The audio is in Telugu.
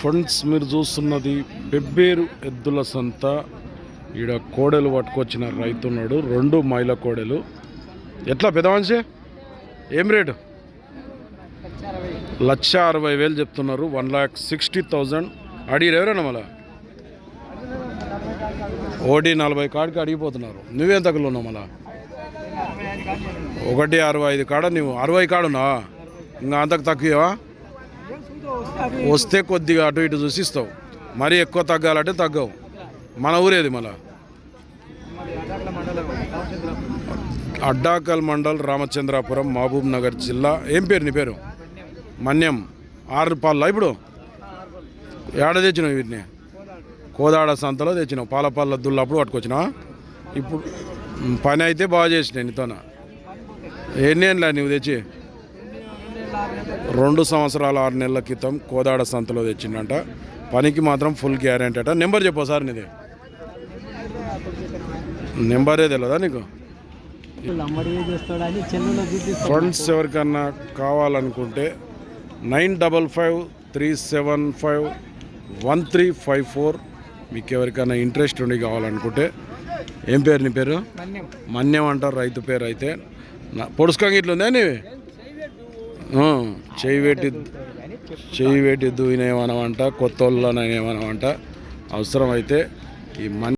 ఫ్రెండ్స్ మీరు చూస్తున్నది బెబ్బేరు ఎద్దుల సంత. ఈడ కోడెలు పట్టుకొచ్చిన రైతున్నాడు రెండు మైల కోడెలు. ఎట్లా పెద్ద మనిషి? ఏం రేటు? లక్ష అరవై వేలు చెప్తున్నారు వన్ ల్యాక్ సిక్స్టీ థౌజండ్. అడిగారు ఎవరైనా మళ్ళా? ఒకటి నలభై కాడికి అడిగిపోతున్నారు. నువ్వేం తక్కువ ఉన్నావు మళ్ళా? ఒకటి అరవై ఐదు కాడ నువ్వు అరవై కాడున్నా? ఇంకా అంతకు తక్కువా వస్తే కొద్దిగా అటు ఇటు చూసి ఇస్తావు. మరీ ఎక్కువ తగ్గాలంటే తగ్గవు. మన ఊరేది మళ్ళా. అడ్డాకల్ మండల్ రామచంద్రాపురం మహబూబ్ నగర్ జిల్లా. ఏం పేరు నీ పేరు? మన్యం. ఆరు పాల ఇప్పుడు? ఏడ తెచ్చినావు వీటిని? కోదాడ సంతలో తెచ్చినావు. పాలపాల దుల్లప్పుడు పట్టుకొచ్చినా ఇప్పుడు పని అయితే బాగా చేసినాయి నీతోన. ఎన్నేళ్ళ నువ్వు తెచ్చి? రెండు సంవత్సరాల ఆరు నెలల క్రితం కోదాడ సంతలో తెచ్చిండంట. పనికి మాత్రం ఫుల్ గ్యారెంటీ అట. నెంబర్ చెప్పు సార్ నీది. నెంబరే తెలియదా నీకు? ఫండ్స్ ఎవరికన్నా కావాలనుకుంటే nine double five three seven five one three five four మీకు ఎవరికైనా ఇంట్రెస్ట్ ఉండి కావాలనుకుంటే. ఏం పేరు నీ పేరు? మన్యం. అంటారు రైతు పేరు అయితే. నా- పొడుచుకంగా ఇట్లా ఉందా నీవి? చెయ్యి పెట్టి చెయ్యి పెట్టి దూయినేమనమంట కొత్త వాళ్ళనేమనమంట అవసరం అయితే ఈ మన్